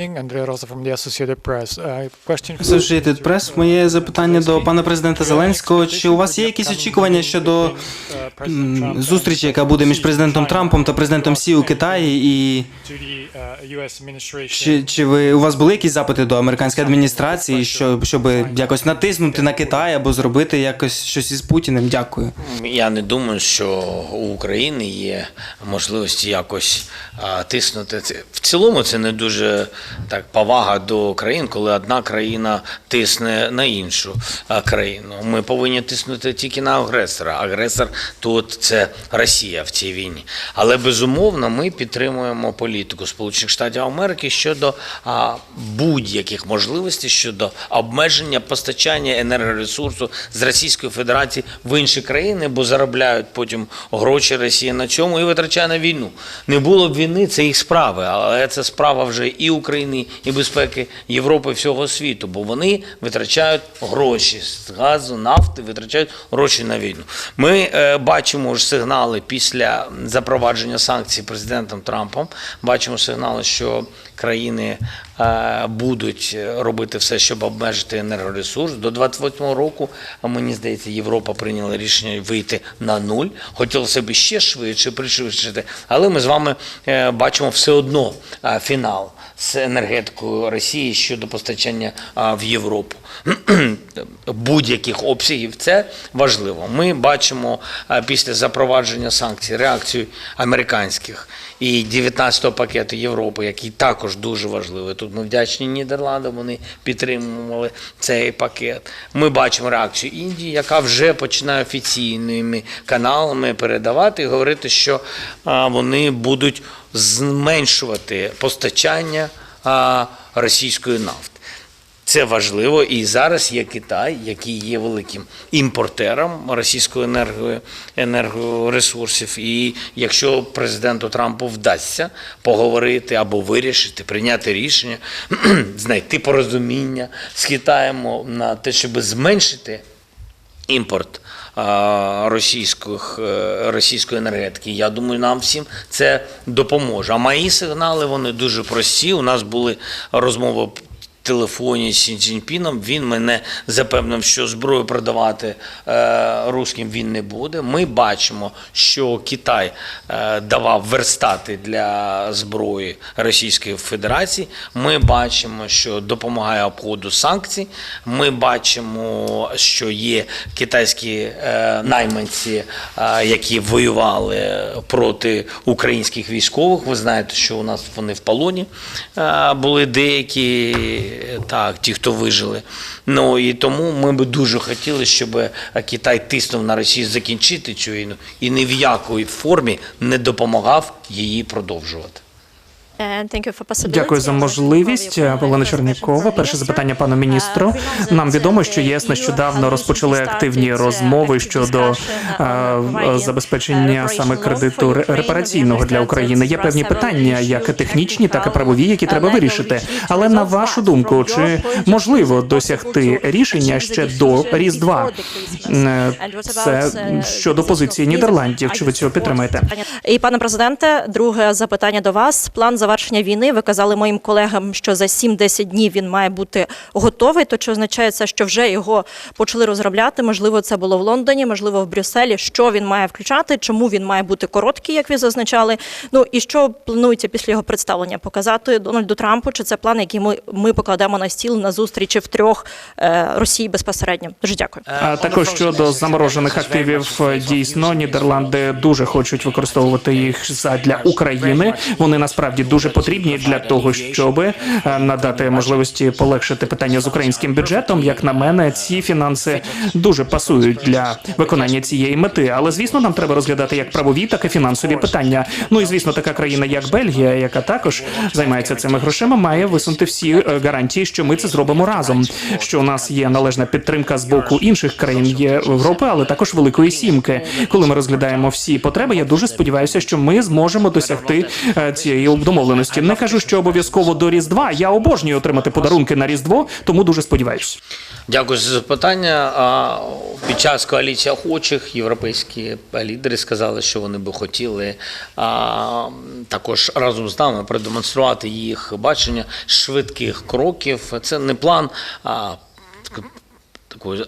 Associated Press. Uh, question Associated Press. Моє запитання до пана президента Зеленського. Чи у вас є якісь очікування щодо зустрічі, яка буде між президентом Трампом та президентом Сі у Китаї? І to the U.S. administration? чи, чи ви у вас були якісь запити до американської адміністрації, що щоб якось натиснути на Китай або зробити якось щось із Путіним? Дякую. Я не думаю, що у України є можливості якось а, тиснути. Це- В цілому це не дуже так повага до країн, коли одна країна тисне на іншу країну. Ми повинні тиснути тільки на агресора. Агресор тут це Росія в цій війні. Але безумовно ми підтримуємо політику Сполучених Штатів Америки щодо будь-яких можливостей щодо обмеження постачання енергоресурсу з Російської Федерації в інші країни, бо заробляють потім гроші Росія на цьому і витрачає на війну. Не було б війни, це їх справи, але це справа вже і України, і безпеки Європи, всього світу, бо вони витрачають гроші з газу, нафти, витрачають гроші на війну. Ми е, бачимо ж сигнали після запровадження санкцій президентом Трампом. Бачимо сигнали, що країни будуть робити все, щоб обмежити енергоресурс. До 28 року, мені здається, Європа прийняла рішення вийти на нуль. Хотілося б ще швидше, пришвидшити, але ми з вами е, бачимо все одно е, фінал з енергетикою Росії щодо постачання в Європу будь-яких обсягів. Це важливо. Ми бачимо після запровадження санкцій реакцію американських і 19-го пакету Європи, який також дуже важливий. Тут ми вдячні Нідерландам, вони підтримували цей пакет. Ми бачимо реакцію Індії, яка вже починає офіційними каналами передавати і говорити, що вони будуть зменшувати постачання російської нафти. Це важливо. І зараз є Китай, який є великим імпортером російської енергії, енергоресурсів. І якщо президенту Трампу вдасться поговорити або вирішити, прийняти рішення, знайти порозуміння з Китаєм на те, щоб зменшити імпорт російських, е, російської енергетики. Я думаю, нам всім це допоможе. А мої сигнали вони дуже прості. У нас були розмови. Телефоні з Сі Цзіньпіном він мене запевнив, що зброю продавати е, русським він не буде. Ми бачимо, що Китай е, давав верстати для зброї Російської Федерації. Ми бачимо, що допомагає обходу санкцій. Ми бачимо, що є китайські е, найманці, е, які воювали проти українських військових. Ви знаєте, що у нас вони в полоні е, були деякі, так, ті, хто вижили. Ну і тому ми би дуже хотіли, щоб Китай тиснув на Росію закінчити цю війну і ні в якої формі не допомагав її продовжувати. Дякую за можливість. Олена Чернякова. Перше запитання пану міністру. Нам відомо, що ЄС нещодавно розпочали активні розмови щодо е, забезпечення саме кредиту репараційного для України. Є певні питання, як технічні, так і правові, які треба вирішити. Але на вашу думку, чи можливо досягти рішення ще до Різдва? Е, Це щодо позиції Нідерландів. Чи ви цього підтримаєте? І пане президенте, друге запитання до вас. План завершення війни. Ви казали моїм колегам, що за 7-10 днів він має бути готовий. То чи означає це, що вже його почали розробляти? Можливо, це було в Лондоні, можливо, в Брюсселі. Що він має включати? Чому він має бути короткий, як ви зазначали? Ну і що планується після його представлення показати Дональду Трампу? Чи це план, який ми, ми покладемо на стіл на зустрічі в трьох е, Росії безпосередньо? Дуже дякую. А також щодо заморожених активів, дійсно Нідерланди дуже хочуть використовувати їх задля України. Вони насправді дуже потрібні для того, щоб е, надати можливості полегшити питання з українським бюджетом. Як на мене, ці фінанси дуже пасують для виконання цієї мети. Але звісно, нам треба розглядати як правові, так і фінансові питання. Ну і звісно, така країна, як Бельгія, яка також займається цими грошима, має висунути всі е, гарантії, що ми це зробимо разом. Що у нас є належна підтримка з боку інших країн Європи, але також Великої Сімки. Коли ми розглядаємо всі потреби, я дуже сподіваюся, що ми зможемо досягти е, цієї домовленості домовленості. Не кажу, що обов'язково до Різдва. Я обожнюю отримати подарунки на Різдво, тому дуже сподіваюся. Дякую за запитання. Під час коаліції охочих європейські лідери сказали, що вони би хотіли також разом з нами продемонструвати їх бачення швидких кроків. Це не план. А, так- такий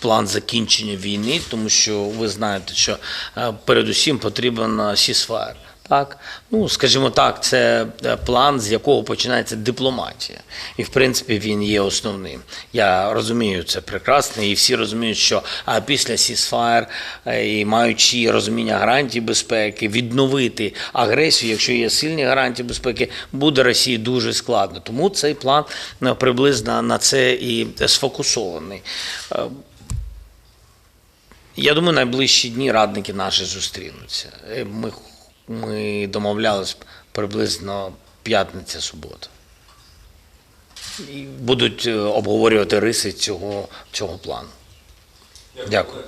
план закінчення війни, тому що ви знаєте, що передусім потрібен сісфайр. Так, ну скажімо так, це е, план, з якого починається дипломатія, і в принципі він є основним. Я розумію це прекрасно, і всі розуміють, що а після сісфайр і маючи розуміння гарантій безпеки, відновити агресію, якщо є сильні гарантії безпеки, буде Росії дуже складно. Тому цей план е, приблизно на це і сфокусований. Е, я думаю, найближчі дні радники наші зустрінуться. Е, Ми, ми домовлялись приблизно п'ятниця-субота. І будуть е, обговорювати риси цього, цього плану. Дякую.